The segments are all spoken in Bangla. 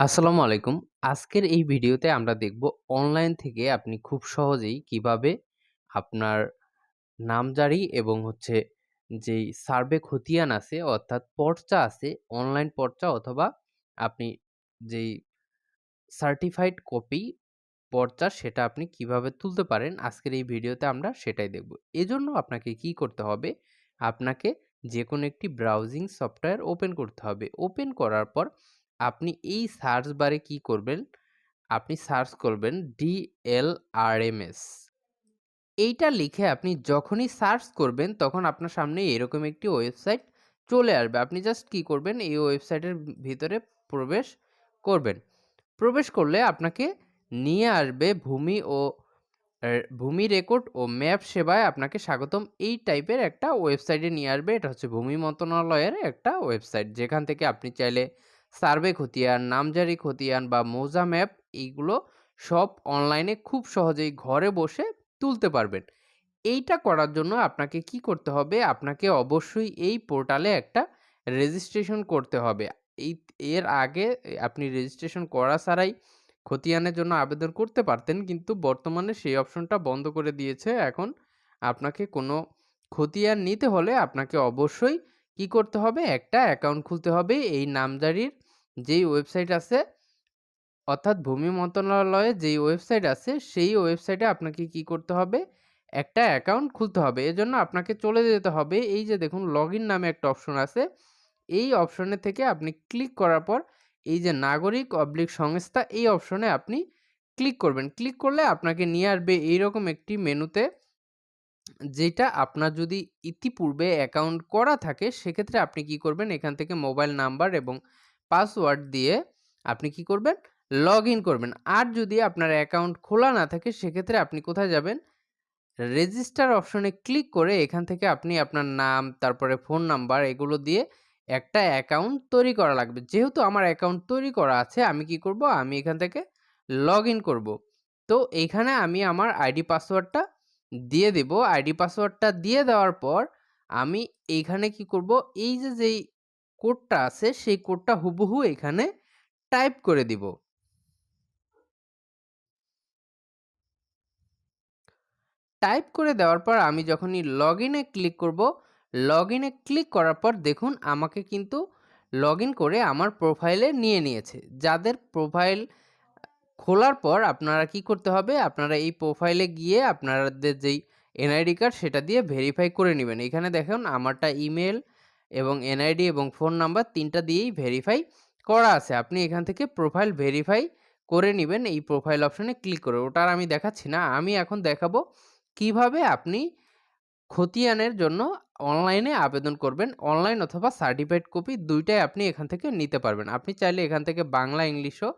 আসসালামু আলাইকুম। আজকের এই ভিডিওতে আমরা দেখব অনলাইন থেকে আপনি খুব সহজেই কীভাবে আপনার নামজারি এবং হচ্ছে যেই সার্ভে খতিয়ান আছে অর্থাৎ পর্চা আছে, অনলাইন পর্চা অথবা আপনি যেই সার্টিফাইড কপি পর্চা সেটা আপনি কীভাবে তুলতে পারেন আজকের এই ভিডিওতে আমরা সেটাই দেখব। এজন্য আপনাকে কি করতে হবে? আপনাকে যে কোনো একটি ব্রাউজিং সফটওয়্যার ওপেন করতে হবে। ওপেন করার পর আপনি এই সার্চ বারে কি করবেন? আপনি সার্চ করবেন ডিএলআরএমএস। এইটা লিখে আপনি যখনই সার্চ করবেন, তখন আপনার সামনে এরকম একটি ওয়েবসাইট চলে আসবে। আপনি জাস্ট কি করবেন? এই ওয়েবসাইটের ভিতরে প্রবেশ করবেন। প্রবেশ করলে আপনাকে নিয়ে আসবে ভূমি ও ভূমি রেকর্ড ও ম্যাপ সেবায় আপনাকে স্বাগতম এই টাইপের একটা ওয়েবসাইটে নিয়ে আসবে। এটা হচ্ছে ভূমি মন্ত্রণালয়ের একটা ওয়েবসাইট। যেখান থেকে আপনি চাইলে সার্ভে খতিয়ান, নামজারি খতিয়ান বা মৌজা ম্যাপ এইগুলো সব অনলাইনে খুব সহজেই ঘরে বসে তুলতে পারবেন। এইটা করার জন্য আপনাকে কি করতে হবে? আপনাকে অবশ্যই এই পোর্টালে একটা রেজিস্ট্রেশন করতে হবে। এই এর আগে আপনি রেজিস্ট্রেশন করা ছাড়াই খতিয়ানের জন্য আবেদন করতে পারতেন। কিন্তু বর্তমানে সেই অপশনটা বন্ধ করে দিয়েছে। এখন আপনাকে কোনো খতিয়ান নিতে হলে আপনাকে অবশ্যই কি করতে হবে? একটা অ্যাকাউন্ট খুলতে হবে এই নামজারির যেই ওয়েবসাইট আছে, অর্থাৎ ভূমি মন্ত্রণালয়ের যেই ওয়েবসাইট আছে, সেই ওয়েবসাইটে আপনাকে কি করতে হবে? একটা অ্যাকাউন্ট খুলতে হবে। এজন্য আপনাকে চলে যেতে হবে এই যে দেখুন, লগইন নামে একটা অপশন আছে। এই অপশনে থেকে আপনি ক্লিক করার পর এই যে নাগরিক অবলিক সংস্থা, এই অপশনে আপনি ক্লিক করবেন। ক্লিক করলে আপনাকে নিয়ে আসবে এইরকম একটি মেনুতে যেটা আপনার যদি ইতিপূর্বে অ্যাকাউন্ট করা থাকে, সেক্ষেত্রে আপনি কি করবেন? এখান থেকে মোবাইল নাম্বার এবং পাসওয়ার্ড দিয়ে আপনি কি করবেন? লগ ইন করবেন। আর যদি আপনার অ্যাকাউন্ট খোলা না থাকে সেক্ষেত্রে আপনি কোথায় যাবেন? রেজিস্টার অপশনে ক্লিক করে এখান থেকে আপনি আপনার নাম, তারপরে ফোন নাম্বার এগুলো দিয়ে একটা অ্যাকাউন্ট তৈরি করা লাগবে। যেহেতু আমার অ্যাকাউন্ট তৈরি করা আছে আমি কি করব? আমি এখান থেকে লগ ইন করব। তো এইখানে আমি আমার আইডি পাসওয়ার্ডটা দিয়ে দিব। আইডি পাসওয়ার্ডটা দিয়ে দেওয়ার পর আমি এইখানে কি করব? এই যে যেই কোডটা আছে সেই কোডটা হুবহু এখানে টাইপ করে দিব। টাইপ করে দেওয়ার পর আমি যখনই লগইনে ক্লিক করব, লগইনে ক্লিক করার পর দেখুন আমাকে কিন্তু লগইন করে আমার প্রোফাইলে নিয়ে নিয়েছে। যাদের প্রোফাইল খোলার পর আপনারা কি করতে হবে? আপনারা এই প্রোফাইলে গিয়ে আপনাদের যেই এনআইডি কার্ড সেটা দিয়ে ভেরিফাই করে নেবেন এখানে দেখুন আমারটা ইমেইল এবং এনআইডি এবং ফোন নাম্বার তিনটা দিয়েই ভেরিফাই করা আছে। আপনি এখান থেকে প্রোফাইল ভেরিফাই করে নিবেন এই প্রোফাইল অপশনে ক্লিক করে। ওটার আমি দেখাচ্ছি না। আমি এখন দেখাবো কীভাবে আপনি খতিয়ানের জন্য অনলাইনে আবেদন করবেন। অনলাইন অথবা সার্টিফাইড কপি দুইটাই আপনি এখান থেকে নিতে পারবেন। আপনি চাইলে এখান থেকে বাংলা, ইংলিশও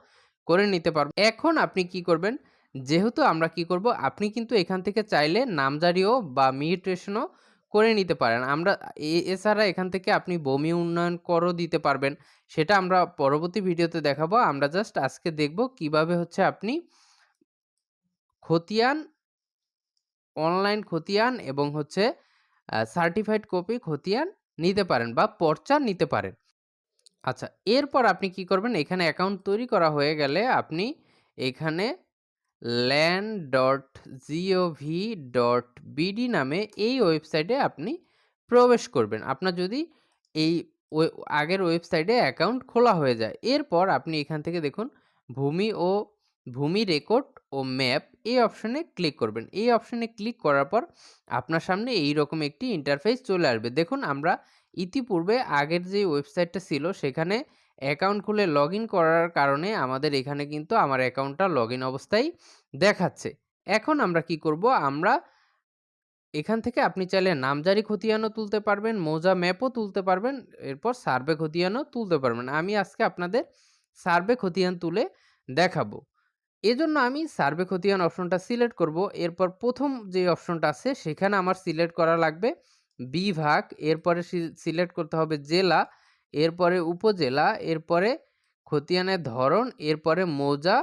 করে নিতে পারবেন। এখন আপনি কি করবেন? যেহেতু আমরা কি করব? আপনি কিন্তু এখান থেকে চাইলে নামজারিও বা মিউটেশনও করে নিতে পারেন। আমরা এ, এছাড়া এখান থেকে আপনি ভূমি উন্নয়ন করও দিতে পারবেন। সেটা আমরা পরবর্তী ভিডিওতে দেখাবো। আমরা জাস্ট আজকে দেখব কীভাবে হচ্ছে আপনি খতিয়ান, অনলাইন খতিয়ান এবং হচ্ছে সার্টিফাইড কপি খতিয়ান নিতে পারেন বা পর্চা নিতে পারেন। আচ্ছা এরপর আপনি কি করবেন? এখানে অ্যাকাউন্ট তৈরি করা হয়ে গেলে আপনি এখানে land.gov.bd নামে এই ওয়েবসাইটে আপনি প্রবেশ করবেন। আপনার যদি এই আগের ওয়েবসাইটে অ্যাকাউন্ট খোলা হয়ে যায়। এরপর আপনি এখান থেকে দেখুন ভূমি ও ভূমি রেকর্ড ও ম্যাপ এই অপশনে ক্লিক করবেন। এই অপশনে ক্লিক করার পর আপনার সামনে এইরকম একটি ইন্টারফেস চলে আসবে। দেখুন আমরা ইতিপূর্বে আগের যে ওয়েবসাইটটা ছিল, সেখানে অ্যাকাউন্ট খুলে লগইন করার কারণে আমাদের এখানে কিন্তু আমার অ্যাকাউন্টটা লগইন অবস্থায় দেখাচ্ছে। এখন আমরা কি করব? আমরা এখান থেকে আপনি চাইলে নামজারি খতিয়ানও তুলতে পারবেন, মৌজা ম্যাপও তুলতে পারবেন, এরপর সার্ভে খতিয়ানও তুলতে পারবেন। আমি আজকে আপনাদের সার্ভে খতিয়ান তুলে দেখাবো। এজন্য আমি সার্ভে খতিয়ান অপশনটা সিলেক্ট করব। এরপর প্রথম যে অপশনটা আছে সেখানে আমার সিলেক্ট করা লাগবে বিভাগ, এরপরে সিলেক্ট করতে হবে জেলা, এরপরে উপজেলা, এরপরে খতিয়ানের ধরন, এরপরে মৌজা,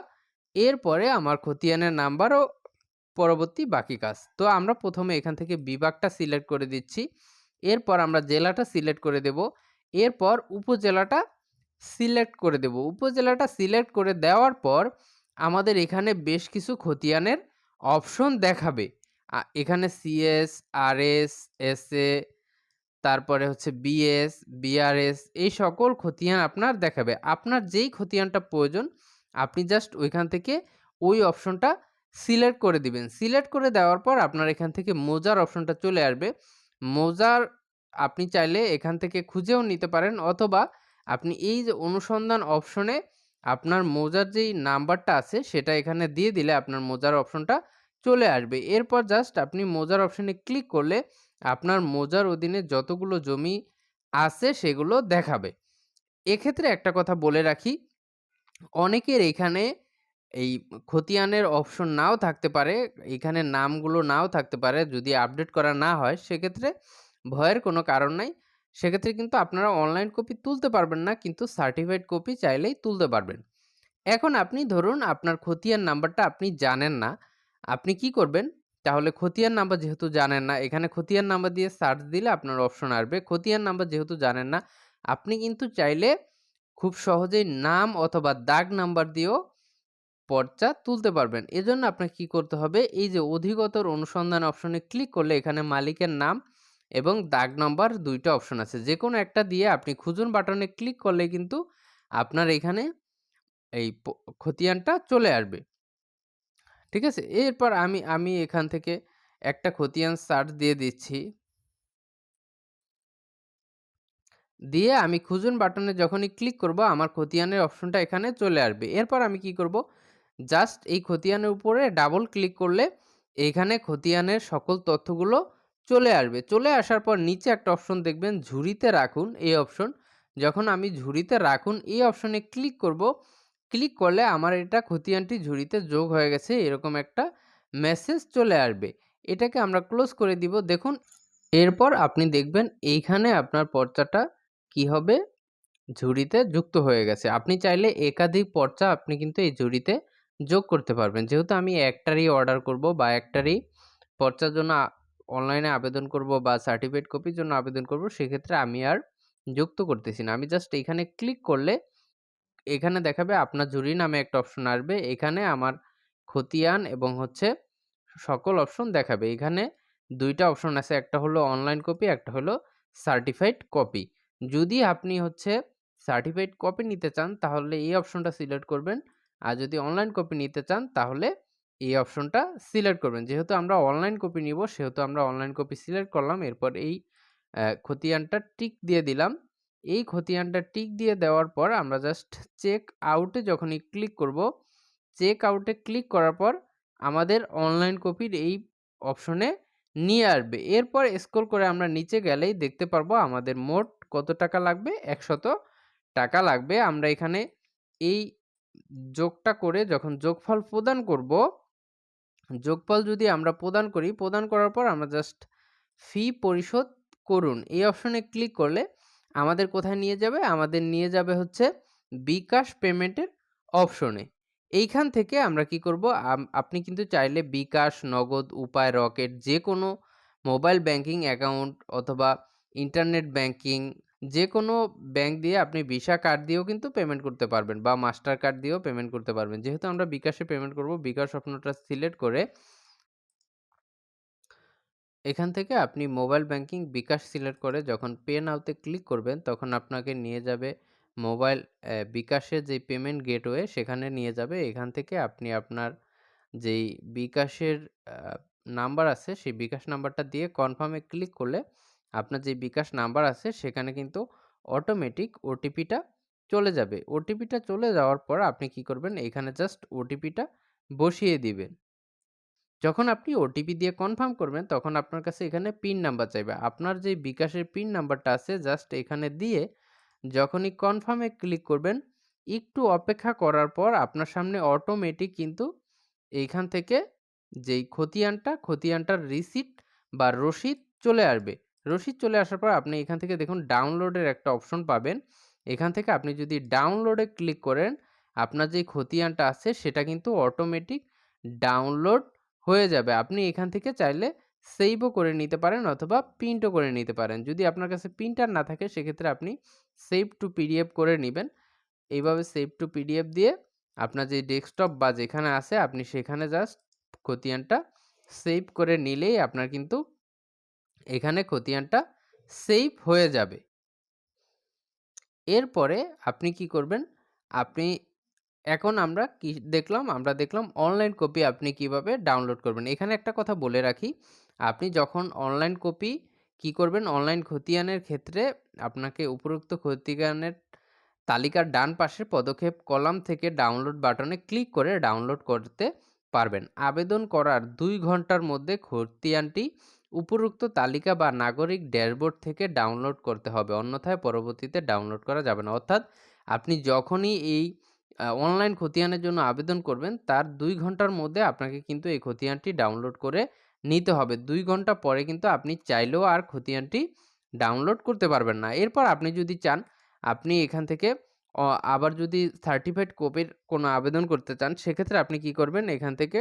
এরপরে আমার খতিয়ানের নাম্বার ও পরবর্তী বাকি কাজ। তো আমরা প্রথমে এখান থেকে বিভাগটা সিলেক্ট করে দিচ্ছি। এরপর আমরা জেলাটা সিলেক্ট করে দেব। এরপর উপজেলাটা সিলেক্ট করে দেব। উপজেলাটা সিলেক্ট করে দেওয়ার পর আমাদের এখানে বেশ কিছু খতিয়ানের অপশন দেখাবে। এখানে সিএস, আরএস, এসএ তারপরে হচ্ছে বিএস, বিআরএস এই সকল খতিয়ান আপনার দেখাবে। আপনার যেই খতিয়ানটা প্রয়োজন আপনি জাস্ট ওইখান থেকে ওই অপশনটা সিলেক্ট করে দিবেন। সিলেক্ট করে দেওয়ার পর আপনার এখান থেকে মোজার অপশনটা চলে আসবে। মোজার আপনি চাইলে এখান থেকে খুঁজেও নিতে পারেন অথবা আপনি এই যে অনুসন্ধান অপশনে আপনার মোজার যেই নাম্বারটা আছে সেটা এখানে দিয়ে দিলে আপনার মোজার অপশনটা চলে আসবে। এরপর জাস্ট আপনি মোজার অপশনে ক্লিক করলে আপনার মৌজার অধীনে যতগুলো জমি আছে সেগুলো দেখাবে। এক্ষেত্রে একটা কথা বলে রাখি, অনেকের এখানে এই খতিয়ানের অপশন নাও থাকতে পারে। এখানে নামগুলো নাও থাকতে পারে। যদি আপডেট করা না হয় সেক্ষেত্রে ভয়ের কোনো কারণ নাই। সেক্ষেত্রে কিন্তু আপনারা অনলাইন কপি তুলতে পারবেন না কিন্তু সার্টিফাইড কপি চাইলেই তুলতে পারবেন। এখন আপনি ধরুন আপনার খতিয়ান নাম্বারটা আপনি জানেন না। আপনি কি করবেন? তাহলে খতিয়ান নাম্বার যেহেতু জানেন না, এখানে খতিয়ান নাম্বার দিয়ে সার্চ দিলে আপনার অপশন আসবে। খতিয়ান নাম্বার যেহেতু জানেন না, আপনি কিন্তু চাইলে খুব সহজেই নাম অথবা দাগ নাম্বার দিয়েও পর্চা তুলতে পারবেন। এজন্য আপনাকে কি করতে হবে? এই যে অধিকতর অনুসন্ধান অপশনে ক্লিক করলে এখানে মালিকের নাম এবং দাগ নাম্বার দুইটা অপশন আছে। যে কোনো একটা দিয়ে আপনি খুঁজুন বাটনে ক্লিক করলে কিন্তু আপনার এখানে এই খতিয়ানটা চলে আসবে। ঠিক আছে? এরপর আমি আমি এখান থেকে একটা খতিয়ান সার্চ দিয়ে দিচ্ছি। দিয়ে আমি খুঁজুন বাটনে যখনই ক্লিক করব আমার খতিয়ানের অপশনটা এখানে চলে আসবে। এরপর আমি কি করব? জাস্ট এই খতিয়ানের উপরে ডাবল ক্লিক করলে এখানে খতিয়ানের সকল তথ্যগুলো চলে আসবে। চলে আসার পর নিচে একটা অপশন দেখবেন ঝুড়িতে রাখুন এই অপশন। যখন আমি ঝুড়িতে রাখুন এই অপশনে ক্লিক করব, ক্লিক করলে আমার এটা খতিয়ানটি ঝুড়িতে যোগ হয়ে গেছে, এরকম একটা মেসেজ চলে আসবে। এটাকে আমরা ক্লোজ করে দিব। দেখুন, এরপর আপনি দেখবেন এইখানে আপনার পর্চাটা কি হবে? ঝুড়িতে যুক্ত হয়ে গেছে। আপনি চাইলে একাধিক পর্চা আপনি কিন্তু এই ঝুড়িতে যোগ করতে পারবেন। যেহেতু আমি একটারই অর্ডার করব বা একটারই পর্চার জন্য অনলাইনে আবেদন করব বা সার্টিফিকেট কপির জন্য আবেদন করব, সেক্ষেত্রে আমি আর যুক্ত করতেছি না। আমি জাস্ট এইখানে ক্লিক করলে এখানে দেখাবে আপনার জুরি নামে একটা অপশন আসবে। এখানে আমার খতিয়ান এবং হচ্ছে সকল অপশন দেখাবে। এখানে দুইটা অপশন আছে। একটা হলো অনলাইন কপি, একটা হলো সার্টিফাইড কপি। যদি আপনি হচ্ছে সার্টিফাইড কপি নিতে চান তাহলে এই অপশনটা সিলেক্ট করবেন। আর যদি অনলাইন কপি নিতে চান তাহলে এই অপশনটা সিলেক্ট করবেন। যেহেতু আমরা অনলাইন কপি নিব সেহেতু আমরা অনলাইন কপি সিলেক্ট করলাম। এরপর এই খতিয়ানটা টিক দিয়ে দিলাম। এই খতিয়ানটা টিক দিয়ে দেওয়ার পর আমরা জাস্ট চেক আউটে যখনই ক্লিক করব, চেক আউটে ক্লিক করার পর আমাদের অনলাইন কপির এই অপশনে নিয়ে আসবে। এরপর স্ক্রল করে আমরা নিচে গেলেই দেখতে পারব আমাদের মোট কত টাকা লাগবে? ১০০ টাকা লাগবে। আমরা এখানে এই যোগটা করে যখন যোগফল প্রদান করব, যোগফল যদি আমরা প্রদান করি, প্রদান করার পর আমরা জাস্ট ফি পরিশোধ করুন। এই অপশনে ক্লিক করলে আমাদের কোথায় নিয়ে যাবে? আমাদের নিয়ে যাবে হচ্ছে বিকাশ পেমেন্টের অপশনে। এইখান থেকে আমরা কি করব? আপনি কিন্তু চাইলে বিকাশ, নগদ, উপায়, রকেট যে কোনো মোবাইল ব্যাংকিং অ্যাকাউন্ট অথবা ইন্টারনেট ব্যাংকিং যে কোনো ব্যাংক দিয়ে আপনি ভিসা কার্ড দিয়েও কিন্তু পেমেন্ট করতে পারবেন বা মাস্টার কার্ড দিয়েও পেমেন্ট করতে পারবেন। যেহেতু আমরা বিকাশে পেমেন্ট করব, বিকাশ অপশনটা সিলেক্ট করে এখান থেকে আপনি মোবাইল ব্যাংকিং বিকাশ সিলেক্ট করে যখন পে নাওতে ক্লিক করবেন, তখন আপনাকে নিয়ে যাবে মোবাইল বিকাশের যেই পেমেন্ট গেটওয়ে, সেখানে নিয়ে যাবে। এখান থেকে আপনি আপনার যেই বিকাশের নাম্বার আছে, সেই বিকাশ নাম্বারটা দিয়ে কনফার্মে ক্লিক করলে আপনার যে বিকাশ নাম্বার আছে, সেখানে কিন্তু অটোমেটিক ওটিপিটা চলে যাবে। ওটিপিটা চলে যাওয়ার পর আপনি কি করবেন? এখানে জাস্ট ওটিপিটা বসিয়ে দিবেন। যখন আপনি ওটিপি দিয়ে কনফার্ম করবেন তখন আপনার কাছে এখানে পিন নাম্বার চাইবে। আপনার যে বিকাশের পিন নাম্বারটা আছে জাস্ট এখানে দিয়ে যখনই কনফার্মে ক্লিক করবেন, একটু অপেক্ষা করার পর আপনার সামনে অটোমেটিক কিন্তু এইখান থেকে যেই খতিয়ানটা, খতিয়ানটার রিসিট বা রসিদ চলে আসবে। রসিদ চলে আসার পর আপনি এখান থেকে দেখুন ডাউনলোডের একটা অপশন পাবেন। এখান থেকে আপনি যদি ডাউনলোডে ক্লিক করেন, আপনার যেই খতিয়ানটা আছে সেটা কিন্তু অটোমেটিক ডাউনলোড হয়ে যাবে। আপনি এখান থেকে চাইলে সেভও করে নিতে পারেন অথবা প্রিন্টও করে নিতে পারেন। যদি আপনার কাছে প্রিন্টার না থাকে, সেক্ষেত্রে আপনি সেভ টু পিডিএফ করে নেবেন এইভাবে সেভ টু পিডিএফ দিয়ে আপনার যে ডেস্কটপ বা যেখানে আছে, আপনি সেখানে জাস্ট খতিয়ানটা সেভ করে নিলেই আপনার কিন্তু এখানে খতিয়ানটা সেভ হয়ে যাবে এরপরে আপনি কি করবেন আপনি এখন আমরা কি দেখলাম? আমরা দেখলাম অনলাইন কপি আপনি কীভাবে ডাউনলোড করবেন? এখানে একটা কথা বলে রাখি, আপনি যখন অনলাইন কপি কি করবেন? অনলাইন খতিয়ানের ক্ষেত্রে আপনাকে উপরোক্ত খতিয়ানের তালিকার ডান পাশের পদক্ষেপ কলাম থেকে ডাউনলোড বাটনে ক্লিক করে ডাউনলোড করতে পারবেন। আবেদন করার দুই ঘণ্টার মধ্যে খতিয়ানটি উপরোক্ত তালিকা বা নাগরিক ড্যাশবোর্ড থেকে ডাউনলোড করতে হবে। অন্যথায় পরবর্তীতে ডাউনলোড করা যাবে না। অর্থাৎ আপনি যখনই এই অনলাইন খতিয়ানের জন্য আবেদন করবেন। তার দুই ঘণ্টার মধ্যে আপনাকে কিন্তু এই খতিয়ানটি ডাউনলোড করে নিতে হবে। দুই ঘণ্টা পরে কিন্তু আপনি চাইলেও আর খতিয়ানটি ডাউনলোড করতে পারবেন না। এরপর আপনি যদি চান, আপনি এখান থেকে আবার যদি সার্টিফাইড কপির কোনো আবেদন করতে চান, সেক্ষেত্রে আপনি কি করবেন? এখান থেকে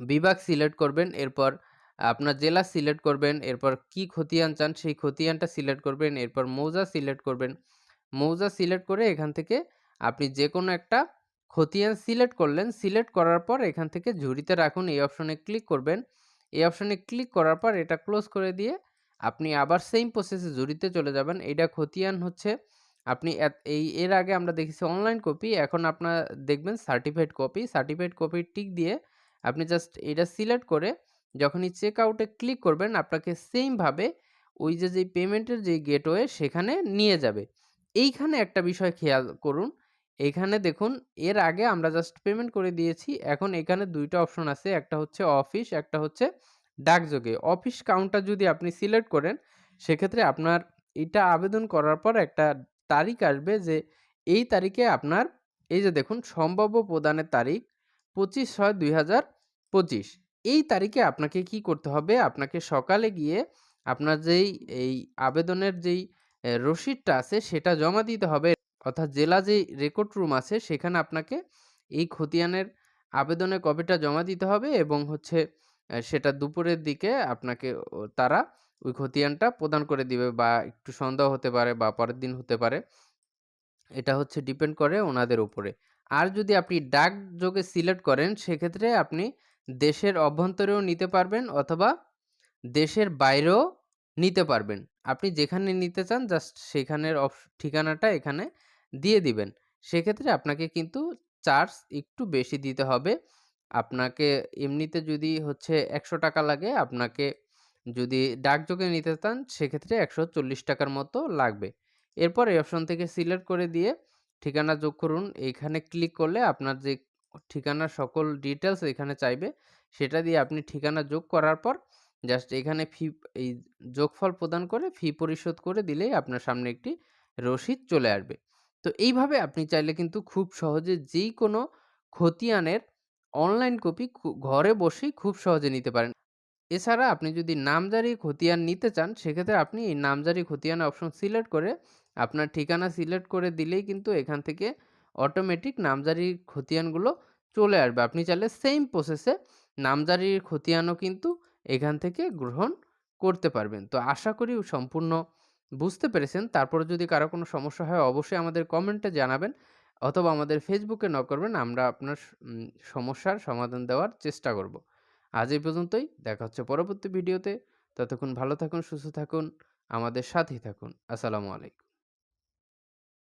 বিভাগ সিলেক্ট করবেন। এরপর আপনার জেলা সিলেক্ট করবেন। এরপর কি খতিয়ান চান, সেই খতিয়ানটা সিলেক্ট করবেন। এরপর মৌজা সিলেক্ট করবেন। মৌজা সিলেক্ট করে এখান থেকে আপনি যে কোনো একটা খতিয়ান সিলেক্ট করলেন, সিলেক্ট করার পর এখান থেকে ঝুড়িতে রাখুন, এই অপশনে ক্লিক করবেন। এই অপশনে ক্লিক করার পর এটা ক্লোজ করে দিয়ে আপনি আবার সেম প্রসেসে ঝুড়িতে চলে যাবেন। এইটা খতিয়ান হচ্ছে আপনি এই, এর আগে আমরা দেখেছি অনলাইন কপি এখন আপনার দেখবেন certified copy certified copy tick দিয়ে আপনি জাস্ট এটা সিলেক্ট করে যখনই চেক আউটে ক্লিক করবেন, আপনাকে সেমভাবে ওই যে যে পেমেন্টের যে গেটওয়ে সেখানে নিয়ে যাবে। এইখানে একটা বিষয় খেয়াল করুন এইখানে দেখুন, এর আগে আমরা জাস্ট পেমেন্ট করে দিয়েছি। এখন এখানে দুইটা অপশন আছে, একটা হচ্ছে অফিস একটা হচ্ছে ডাকযোগে। অফিস কাউন্টার যদি আপনি সিলেক্ট করেন, সেক্ষেত্রে আপনার এটা আবেদন করার পর একটা তারিখ আসবে যে, এই তারিখে আপনার, এই যে দেখুন, সম্ভাব্য প্রদানের তারিখ পঁচিশ ছয় দুই হাজার পঁচিশ। এই তারিখে আপনাকে কি করতে হবে? আপনাকে সকালে গিয়ে আপনার যেই, এই আবেদনের যেই রসিদটা আছে, সেটা জমা দিতে হবে। অর্থাৎ জেলা যেই রেকর্ড রুম আছে, সেখানে আপনাকে এই খতিয়ানের আবেদনের কপিটা জমা দিতে হবে এবং হচ্ছে সেটা দুপুরের দিকে আপনাকে তারা ওই খতিয়ানটা প্রদান করে দিবে বা একটু সন্দেহ হতে পারে বা পরের দিন হতে পারে। এটা হচ্ছে ডিপেন্ড করে ওনাদের উপরে। আর যদি আপনি ডাক যোগে সিলেক্ট করেন, সেক্ষেত্রে আপনি দেশের অভ্যন্তরেও নিতে পারবেন অথবা দেশের বাইরেও নিতে পারবেন। আপনি যেখানে নিতে চান জাস্ট সেখানের ঠিকানাটা এখানে দিয়ে দিবেন। সেক্ষেত্রে আপনাকে কিন্তু চার্জ একটু বেশি দিতে হবে। আপনাকে এমনিতে যদি হচ্ছে একশো টাকা লাগে, আপনাকে যদি ডাকযোগে নিতে চান, সেক্ষেত্রে একশো চল্লিশ টাকার মতো লাগবে। এরপর এই অপশন থেকে সিলেক্ট করে দিয়ে ঠিকানা যোগ করুন। এইখানে ক্লিক করলে আপনার যে ঠিকানার সকল ডিটেলস এখানে চাইবে, সেটা দিয়ে আপনি ঠিকানা যোগ করার পর জাস্ট এখানে ফি, এই যোগফল প্রদান করে ফি পরিশোধ করে দিলেই আপনার সামনে একটি রসিদ চলে আসবে। তো এইভাবে আপনি চাইলে কিন্তু খুব সহজে যেই কোনো খতিয়ানের অনলাইন কপি ঘরে বসেই খুব সহজে নিতে পারেন। এছাড়া আপনি যদি নামজারি খতিয়ান নিতে চান, সেক্ষেত্রে আপনি এই নামজারি খতিয়ান অপশন সিলেক্ট করে আপনার ঠিকানা সিলেক্ট করে দিলেই কিন্তু এখান থেকে অটোমেটিক নামজারির খতিয়ানগুলো চলে আসবে। আপনি চাইলে সেম প্রসেসে নামজারির খতিয়ানও কিন্তু এখান থেকে গ্রহণ করতে পারবেন। তো আশা করি সম্পূর্ণ বুঝতে পেরেছেন। তারপরে যদি কারও কোনো সমস্যা হয়, অবশ্যই আমাদের কমেন্টে জানাবেন অথবা আমাদের ফেসবুকে ন করবেন। আমরা আপনার সমস্যার সমাধান দেওয়ার চেষ্টা করব। আজ এই পর্যন্তই। দেখা হচ্ছে পরবর্তী ভিডিওতে। ততক্ষণ ভালো থাকুন, সুস্থ থাকুন, আমাদের সাথেই থাকুন। আসসালামু আলাইকুম।